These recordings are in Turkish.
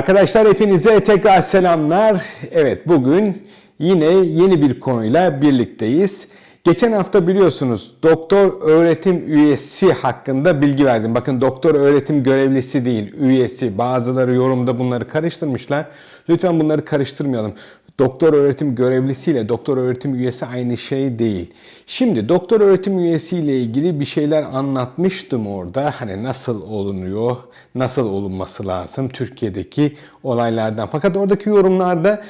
Arkadaşlar hepinize tekrar selamlar. Evet bugün yine yeni bir konuyla birlikteyiz. Geçen hafta biliyorsunuz doktor öğretim üyesi hakkında bilgi verdim. Bakın doktor öğretim görevlisi değil, üyesi. Bazıları yorumda bunları karıştırmışlar. Lütfen bunları karıştırmayalım. Doktor öğretim görevlisiyle doktor öğretim üyesi aynı şey değil. Şimdi doktor öğretim üyesiyle ilgili bir şeyler anlatmıştım orada. Hani nasıl olunuyor, nasıl olunması lazım Türkiye'deki olaylardan. Fakat oradaki yorumlarda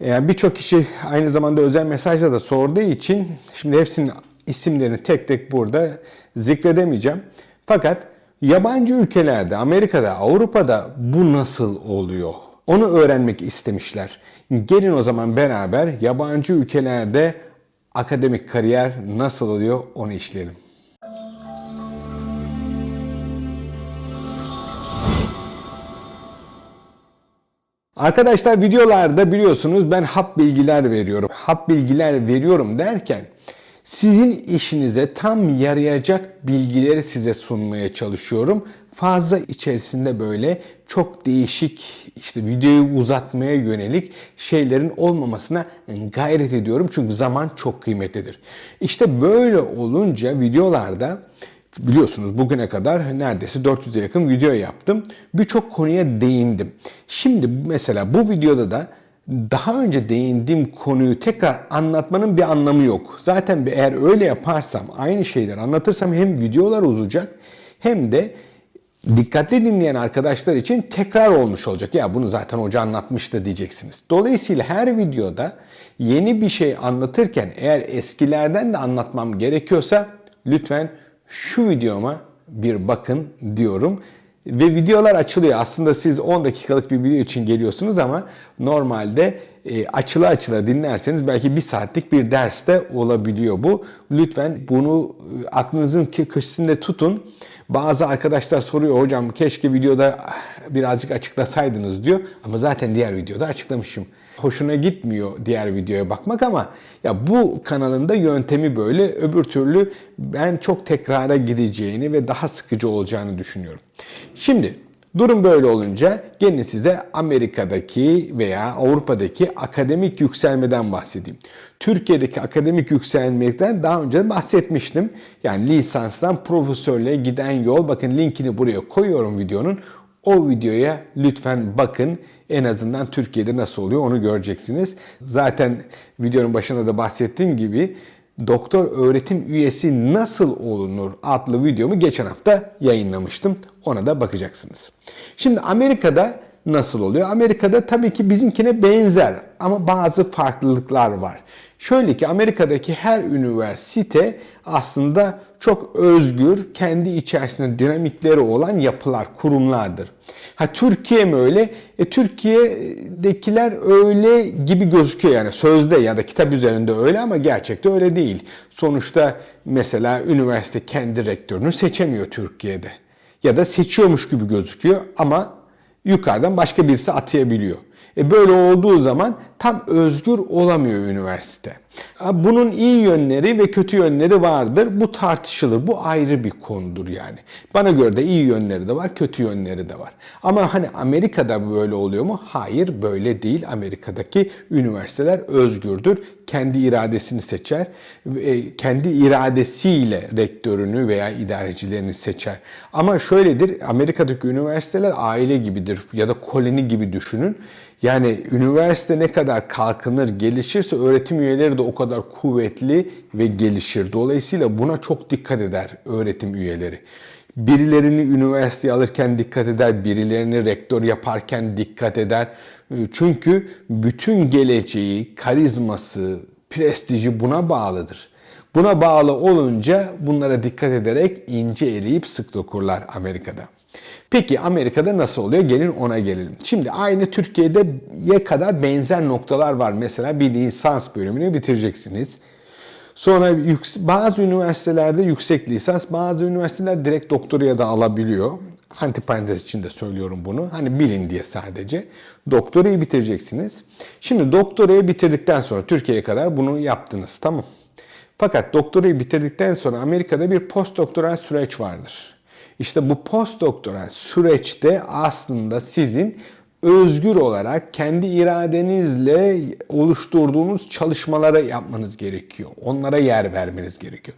yani birçok kişi aynı zamanda özel mesajla da sorduğu için şimdi hepsinin isimlerini tek tek burada zikredemeyeceğim. Fakat yabancı ülkelerde, Amerika'da, Avrupa'da bu nasıl oluyor? Onu öğrenmek istemişler. Gelin o zaman beraber yabancı ülkelerde akademik kariyer nasıl oluyor onu işleyelim. Arkadaşlar videolarda biliyorsunuz ben hap bilgiler veriyorum. Hap bilgiler veriyorum derken sizin işinize tam yarayacak bilgileri size sunmaya çalışıyorum. Fazla içerisinde böyle çok değişik işte videoyu uzatmaya yönelik şeylerin olmamasına gayret ediyorum. Çünkü zaman çok kıymetlidir. İşte böyle olunca videolarda biliyorsunuz bugüne kadar neredeyse 400'e yakın video yaptım. Birçok konuya değindim. Şimdi mesela bu videoda da daha önce değindiğim konuyu tekrar anlatmanın bir anlamı yok. Zaten eğer öyle yaparsam, aynı şeyleri anlatırsam hem videolar uzayacak hem de dikkatli dinleyen arkadaşlar için tekrar olmuş olacak. Ya bunu zaten hoca anlatmıştı diyeceksiniz. Dolayısıyla her videoda yeni bir şey anlatırken eğer eskilerden de anlatmam gerekiyorsa lütfen şu videoma bir bakın diyorum. Ve videolar açılıyor. Aslında siz 10 dakikalık bir video için geliyorsunuz ama normalde e, açıla açıla dinlerseniz belki bir saatlik bir derste olabiliyor bu. Lütfen bunu e, aklınızın köşesinde tutun. Bazı arkadaşlar soruyor hocam keşke videoda birazcık açıklasaydınız diyor. Ama zaten diğer videoda açıklamışım. Hoşuna gitmiyor diğer videoya bakmak ama ya bu kanalın da yöntemi böyle. Öbür türlü ben çok tekrara gideceğini ve daha sıkıcı olacağını düşünüyorum. Şimdi Durum böyle olunca gelin size Amerika'daki veya Avrupa'daki akademik yükselmeden bahsedeyim. Türkiye'deki akademik yükselmekten daha önce bahsetmiştim. Yani lisanstan profesörlüğe giden yol. Bakın linkini buraya koyuyorum videonun. O videoya lütfen bakın. En azından Türkiye'de nasıl oluyor onu göreceksiniz. Zaten videonun başında da bahsettiğim gibi doktor öğretim üyesi nasıl olunur adlı videomu geçen hafta yayınlamıştım. Ona da bakacaksınız. Şimdi Amerika'da nasıl oluyor? Amerika'da tabii ki bizimkine benzer ama bazı farklılıklar var. Şöyle ki Amerika'daki her üniversite aslında çok özgür, kendi içerisinde dinamikleri olan yapılar, kurumlardır. Ha Türkiye mi öyle? E, Türkiye'dekiler öyle gibi gözüküyor yani sözde ya da kitap üzerinde öyle ama gerçekte öyle değil. Sonuçta mesela üniversite kendi rektörünü seçemiyor Türkiye'de. Ya da seçiyormuş gibi gözüküyor ama yukarıdan başka birisi atayabiliyor. E böyle olduğu zaman tam özgür olamıyor üniversite. Bunun iyi yönleri ve kötü yönleri vardır. Bu tartışılır. Bu ayrı bir konudur yani. Bana göre de iyi yönleri de var, kötü yönleri de var. Ama hani Amerika'da böyle oluyor mu? Hayır, böyle değil. Amerika'daki üniversiteler özgürdür. Kendi iradesini seçer. E, kendi iradesiyle rektörünü veya idarecilerini seçer. Ama şöyledir. Amerika'daki üniversiteler aile gibidir ya da koloni gibi düşünün. Yani üniversite ne kadar kalkınır, gelişirse öğretim üyeleri de o kadar kuvvetli ve gelişir. Dolayısıyla buna çok dikkat eder öğretim üyeleri. Birilerini üniversiteye alırken dikkat eder, birilerini rektör yaparken dikkat eder. Çünkü bütün geleceği, karizması, prestiji buna bağlıdır. Buna bağlı olunca bunlara dikkat ederek ince eleyip sık dokurlar Amerika'da. Peki Amerika'da nasıl oluyor? Gelin ona gelelim. Şimdi aynı Türkiye'de kadar benzer noktalar var. Mesela bir lisans bölümünü bitireceksiniz. Sonra bazı üniversitelerde yüksek lisans, bazı üniversiteler direkt doktoraya da alabiliyor. Antiparantez için de söylüyorum bunu. Hani bilin diye sadece. Doktorayı bitireceksiniz. Şimdi doktorayı bitirdikten sonra Türkiye'ye kadar bunu yaptınız tamam. Fakat doktorayı bitirdikten sonra Amerika'da bir postdoktoral süreç vardır. İşte bu postdoktoral süreçte aslında sizin özgür olarak kendi iradenizle oluşturduğunuz çalışmalara yapmanız gerekiyor. Onlara yer vermeniz gerekiyor.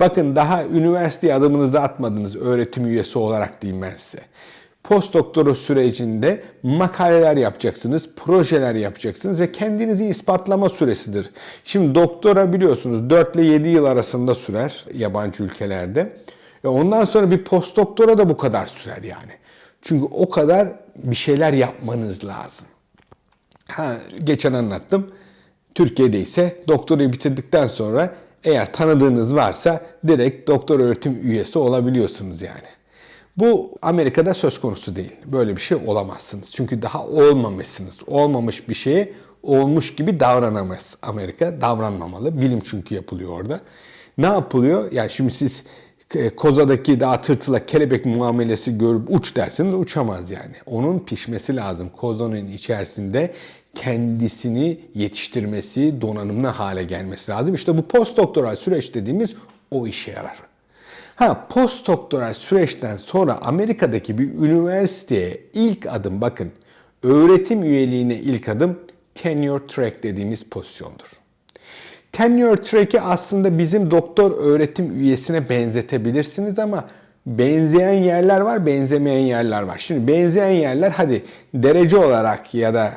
Bakın daha üniversiteye adımınızı atmadınız öğretim üyesi olarak diyeyim ben size. Postdoktora sürecinde makaleler yapacaksınız, projeler yapacaksınız ve kendinizi ispatlama süresidir. Şimdi doktora biliyorsunuz 4 ile 7 yıl arasında sürer yabancı ülkelerde. E ondan sonra bir postdoktora da bu kadar sürer yani. Çünkü o kadar bir şeyler yapmanız lazım. Ha, geçen anlattım. Türkiye'de ise doktorayı bitirdikten sonra eğer tanıdığınız varsa direkt doktor öğretim üyesi olabiliyorsunuz yani. Bu Amerika'da söz konusu değil. Böyle bir şey olamazsınız. Çünkü daha olmamışsınız. Olmamış bir şeye olmuş gibi davranamaz Amerika. Davranmamalı. Bilim çünkü yapılıyor orada. Ne yapılıyor? Yani şimdi siz kozadaki daha tırtıla kelebek muamelesi görüp uç dersiniz uçamaz yani. Onun pişmesi lazım. Kozanın içerisinde kendisini yetiştirmesi, donanımlı hale gelmesi lazım. İşte bu postdoktoral süreç dediğimiz o işe yarar. Ha postdoktoral süreçten sonra Amerika'daki bir üniversiteye ilk adım bakın öğretim üyeliğine ilk adım tenure track dediğimiz pozisyondur. Tenure track'i aslında bizim doktor öğretim üyesine benzetebilirsiniz ama benzeyen yerler var, benzemeyen yerler var. Şimdi benzeyen yerler hadi derece olarak ya da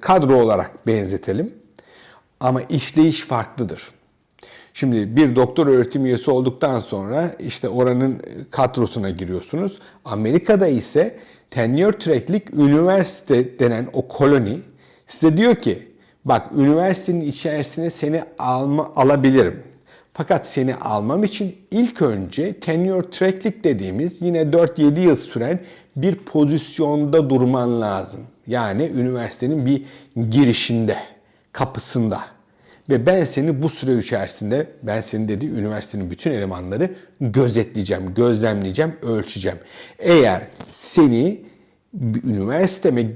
kadro olarak benzetelim. Ama işleyiş farklıdır. Şimdi bir doktor öğretim üyesi olduktan sonra işte oranın kadrosuna giriyorsunuz. Amerika'da ise tenure track'lik üniversite denen o koloni size diyor ki bak üniversitenin içerisine seni alma, alabilirim. Fakat seni almam için ilk önce tenure track'lik dediğimiz yine 4-7 yıl süren bir pozisyonda durman lazım. Yani üniversitenin bir girişinde, kapısında. Ve ben seni bu süre içerisinde, ben seni dedi üniversitenin bütün elemanları gözetleyeceğim, gözlemleyeceğim, ölçeceğim. Eğer seni bir üniversiteme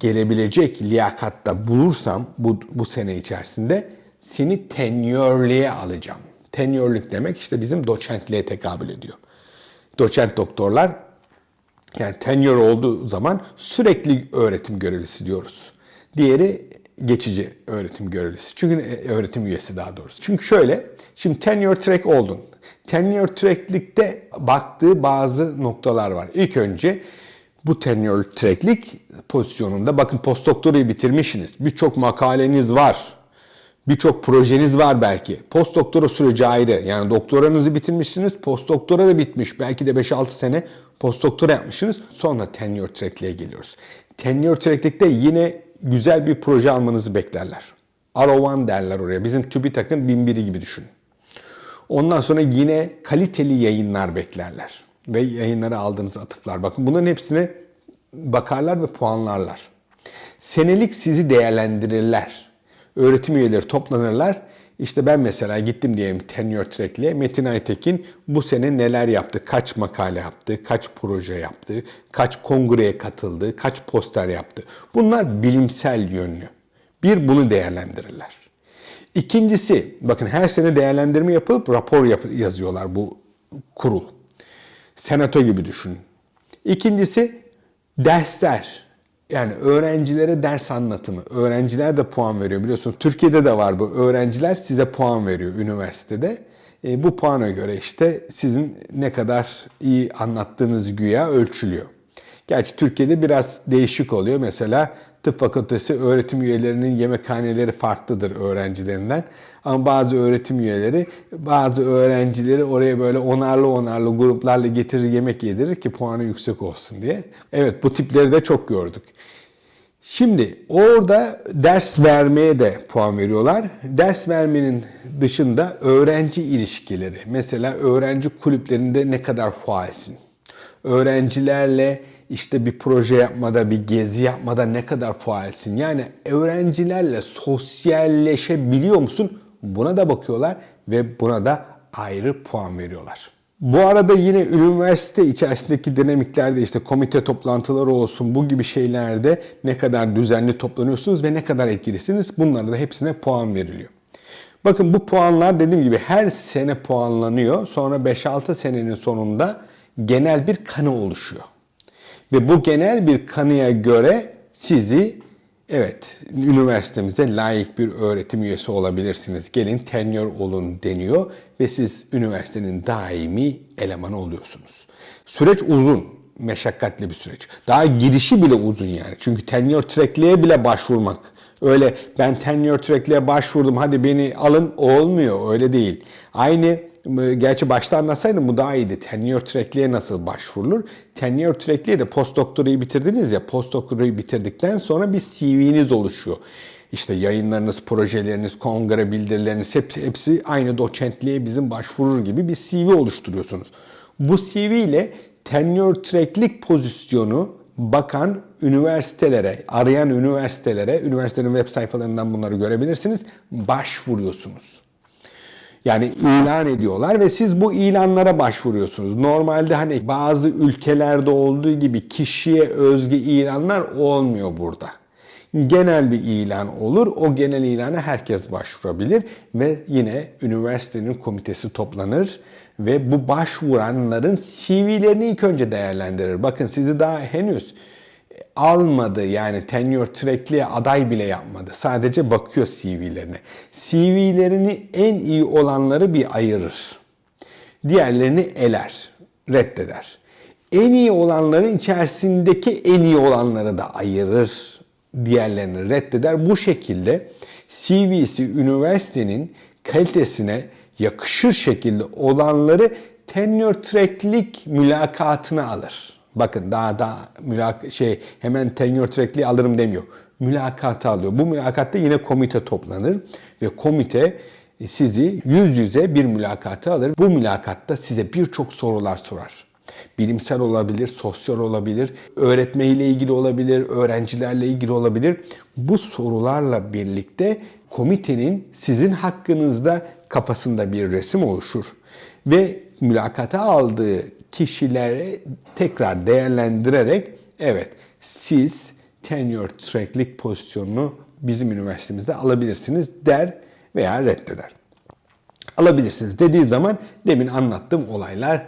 gelebilecek liyakatta bulursam bu, bu sene içerisinde seni tenörlüğe alacağım. Tenörlük demek işte bizim doçentliğe tekabül ediyor. Doçent doktorlar yani tenure olduğu zaman sürekli öğretim görevlisi diyoruz. Diğeri geçici öğretim görevlisi. Çünkü e, öğretim üyesi daha doğrusu. Çünkü şöyle, şimdi tenure track oldun. Tenure track'likte baktığı bazı noktalar var. İlk önce bu tenure track'lik pozisyonunda bakın postdoktorayı bitirmişsiniz. Birçok makaleniz var. Birçok projeniz var belki. Postdoktora süreci ayrı. Yani doktoranızı bitirmişsiniz, postdoktora da bitmiş. Belki de 5-6 sene postdoktora yapmışsınız. Sonra tenure track'liğe geliyoruz. Tenure track'likte yine güzel bir proje almanızı beklerler. R01 derler oraya. Bizim TÜBİTAK'ın 1001'i gibi düşünün. Ondan sonra yine kaliteli yayınlar beklerler. Ve yayınları aldığınız atıflar. Bakın bunların hepsine bakarlar ve puanlarlar. Senelik sizi değerlendirirler. Öğretim üyeleri toplanırlar. İşte ben mesela gittim diyelim tenure track'le Metin Aytekin bu sene neler yaptı, kaç makale yaptı, kaç proje yaptı, kaç kongreye katıldı, kaç poster yaptı. Bunlar bilimsel yönlü. Bir bunu değerlendirirler. İkincisi bakın her sene değerlendirme yapıp rapor yap yazıyorlar bu kurul. Senato gibi düşünün. İkincisi dersler. Yani öğrencilere ders anlatımı. Öğrenciler de puan veriyor biliyorsunuz. Türkiye'de de var bu. Öğrenciler size puan veriyor üniversitede. E, bu puana göre işte sizin ne kadar iyi anlattığınız güya ölçülüyor. Gerçi Türkiye'de biraz değişik oluyor. Mesela tıp fakültesi öğretim üyelerinin yemekhaneleri farklıdır öğrencilerinden. Ama bazı öğretim üyeleri bazı öğrencileri oraya böyle onarlı onarlı gruplarla getirir yemek yedirir ki puanı yüksek olsun diye. Evet bu tipleri de çok gördük. Şimdi orada ders vermeye de puan veriyorlar. Ders vermenin dışında öğrenci ilişkileri. Mesela öğrenci kulüplerinde ne kadar faalsin? Öğrencilerle işte bir proje yapmada, bir gezi yapmada ne kadar faalsin? Yani öğrencilerle sosyalleşebiliyor musun? Buna da bakıyorlar ve buna da ayrı puan veriyorlar. Bu arada yine üniversite içerisindeki dinamiklerde işte komite toplantıları olsun bu gibi şeylerde ne kadar düzenli toplanıyorsunuz ve ne kadar etkilisiniz bunlara da hepsine puan veriliyor. Bakın bu puanlar dediğim gibi her sene puanlanıyor. Sonra 5-6 senenin sonunda genel bir kanı oluşuyor. Ve bu genel bir kanıya göre sizi evet üniversitemize layık bir öğretim üyesi olabilirsiniz. Gelin tenure olun deniyor ve siz üniversitenin daimi elemanı oluyorsunuz. Süreç uzun, meşakkatli bir süreç. Daha girişi bile uzun yani. Çünkü tenure track'liğe bile başvurmak Öyle ben tenure track'liğe başvurdum hadi beni alın olmuyor öyle değil. Aynı gerçi başta anlatsaydım bu daha iyiydi. Tenure track'liğe nasıl başvurulur? Tenure track'liğe de post doktorayı bitirdiniz ya post doktorayı bitirdikten sonra bir CV'niz oluşuyor. İşte yayınlarınız, projeleriniz, kongre bildirileriniz hepsi, hepsi aynı doçentliğe bizim başvurur gibi bir CV oluşturuyorsunuz. Bu CV ile tenure track'lik pozisyonu bakan üniversitelere, arayan üniversitelere, üniversitenin web sayfalarından bunları görebilirsiniz, başvuruyorsunuz. Yani ilan ediyorlar ve siz bu ilanlara başvuruyorsunuz. Normalde hani bazı ülkelerde olduğu gibi kişiye özgü ilanlar olmuyor burada. Genel bir ilan olur. O genel ilana herkes başvurabilir ve yine üniversitenin komitesi toplanır ve bu başvuranların CV'lerini ilk önce değerlendirir. Bakın sizi daha henüz almadı yani tenure track'liğe aday bile yapmadı. Sadece bakıyor CV'lerine. CV'lerini en iyi olanları bir ayırır. Diğerlerini eler, reddeder. En iyi olanların içerisindeki en iyi olanları da ayırır. Diğerlerini reddeder. Bu şekilde CV'si üniversitenin kalitesine yakışır şekilde olanları tenure track'lik mülakatına alır. Bakın daha da mülak şey hemen tenure track'liği alırım demiyor. Mülakatı alıyor. Bu mülakatta yine komite toplanır ve komite sizi yüz yüze bir mülakatı alır. Bu mülakatta size birçok sorular sorar. Bilimsel olabilir, sosyal olabilir, öğretmeyle ilgili olabilir, öğrencilerle ilgili olabilir. Bu sorularla birlikte komitenin sizin hakkınızda kafasında bir resim oluşur ve mülakata aldığı kişileri tekrar değerlendirerek evet siz tenure track'lik pozisyonunu bizim üniversitemizde alabilirsiniz der veya reddeder. Alabilirsiniz dediği zaman demin anlattığım olaylar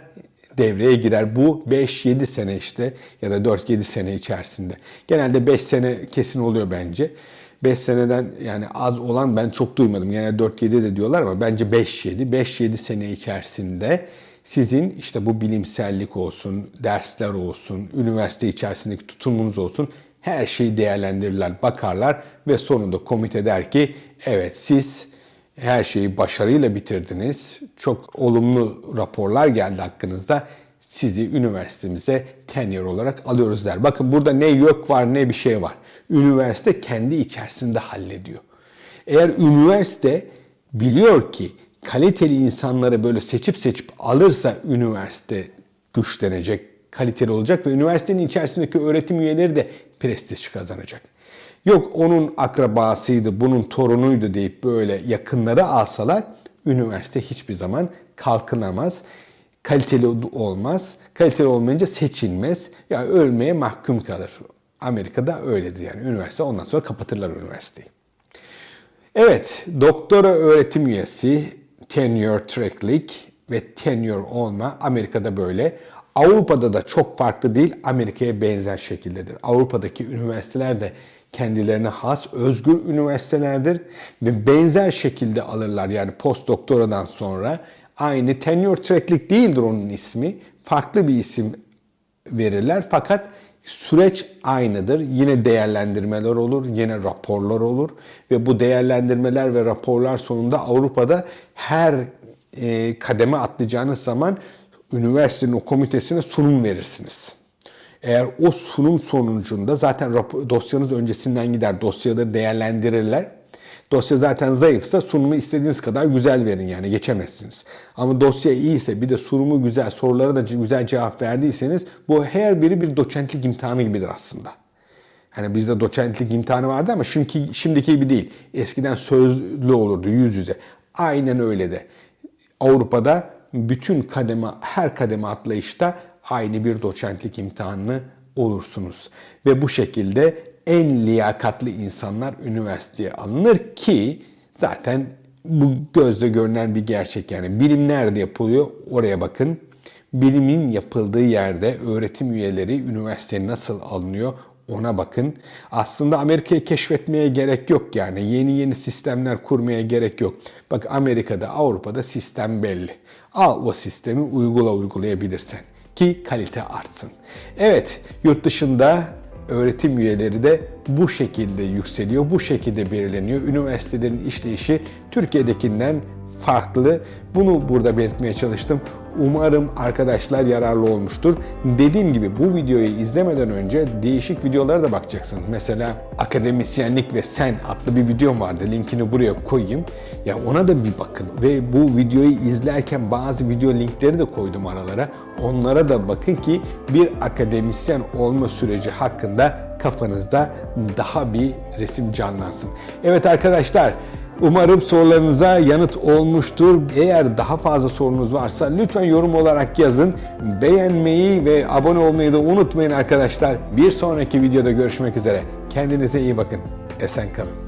devreye girer. Bu 5-7 sene işte ya da 4-7 sene içerisinde. Genelde 5 sene kesin oluyor bence. 5 seneden yani az olan ben çok duymadım. Yani 4-7 de diyorlar ama bence 5-7. 5-7 sene içerisinde sizin işte bu bilimsellik olsun, dersler olsun, üniversite içerisindeki tutumunuz olsun her şeyi değerlendirirler, bakarlar ve sonunda komite der ki evet siz her şeyi başarıyla bitirdiniz. Çok olumlu raporlar geldi hakkınızda. Sizi üniversitemize tenure olarak alıyoruz der. Bakın burada ne yok var ne bir şey var. Üniversite kendi içerisinde hallediyor. Eğer üniversite biliyor ki kaliteli insanları böyle seçip seçip alırsa üniversite güçlenecek, kaliteli olacak ve üniversitenin içerisindeki öğretim üyeleri de prestij kazanacak. Yok onun akrabasıydı, bunun torunuydu deyip böyle yakınları alsalar üniversite hiçbir zaman kalkınamaz. Kaliteli olmaz. Kaliteli olmayınca seçilmez. Yani ölmeye mahkum kalır. Amerika'da öyledir yani. Üniversite ondan sonra kapatırlar üniversiteyi. Evet, doktora öğretim üyesi, tenure track'lik ve tenure olma Amerika'da böyle. Avrupa'da da çok farklı değil, Amerika'ya benzer şekildedir. Avrupa'daki üniversiteler de kendilerine has özgür üniversitelerdir ve benzer şekilde alırlar. Yani post doktoradan sonra aynı tenure track'lik değildir onun ismi. Farklı bir isim verirler fakat süreç aynıdır. Yine değerlendirmeler olur, yine raporlar olur ve bu değerlendirmeler ve raporlar sonunda Avrupa'da her e, kademe atlayacağınız zaman üniversitenin o komitesine sunum verirsiniz. Eğer o sunum sonucunda zaten dosyanız öncesinden gider, dosyaları değerlendirirler. Dosya zaten zayıfsa sunumu istediğiniz kadar güzel verin yani geçemezsiniz. Ama dosya iyiyse bir de sunumu güzel, sorulara da güzel cevap verdiyseniz bu her biri bir doçentlik imtihanı gibidir aslında. Hani bizde doçentlik imtihanı vardı ama şimdiki, şimdiki gibi değil. Eskiden sözlü olurdu yüz yüze. Aynen öyle de. Avrupa'da bütün kademe, her kademe atlayışta aynı bir doçentlik imtihanını olursunuz. Ve bu şekilde en liyakatlı insanlar üniversiteye alınır ki zaten bu gözle görünen bir gerçek yani. Bilim nerede yapılıyor oraya bakın. Bilimin yapıldığı yerde öğretim üyeleri üniversiteye nasıl alınıyor ona bakın. Aslında Amerika'yı keşfetmeye gerek yok yani. Yeni yeni sistemler kurmaya gerek yok. Bak Amerika'da, Avrupa'da sistem belli. Al o sistemi uygula uygulayabilirsen ki kalite artsın. Evet, yurt dışında öğretim üyeleri de bu şekilde yükseliyor, bu şekilde belirleniyor. Üniversitelerin işleyişi Türkiye'dekinden farklı. Bunu burada belirtmeye çalıştım. Umarım arkadaşlar yararlı olmuştur. Dediğim gibi bu videoyu izlemeden önce değişik videolara da bakacaksınız. Mesela akademisyenlik ve sen adlı bir videom vardı. Linkini buraya koyayım. Ya ona da bir bakın ve bu videoyu izlerken bazı video linkleri de koydum aralara. Onlara da bakın ki bir akademisyen olma süreci hakkında kafanızda daha bir resim canlansın. Evet arkadaşlar Umarım sorularınıza yanıt olmuştur. Eğer daha fazla sorunuz varsa lütfen yorum olarak yazın. Beğenmeyi ve abone olmayı da unutmayın arkadaşlar. Bir sonraki videoda görüşmek üzere. Kendinize iyi bakın. Esen kalın.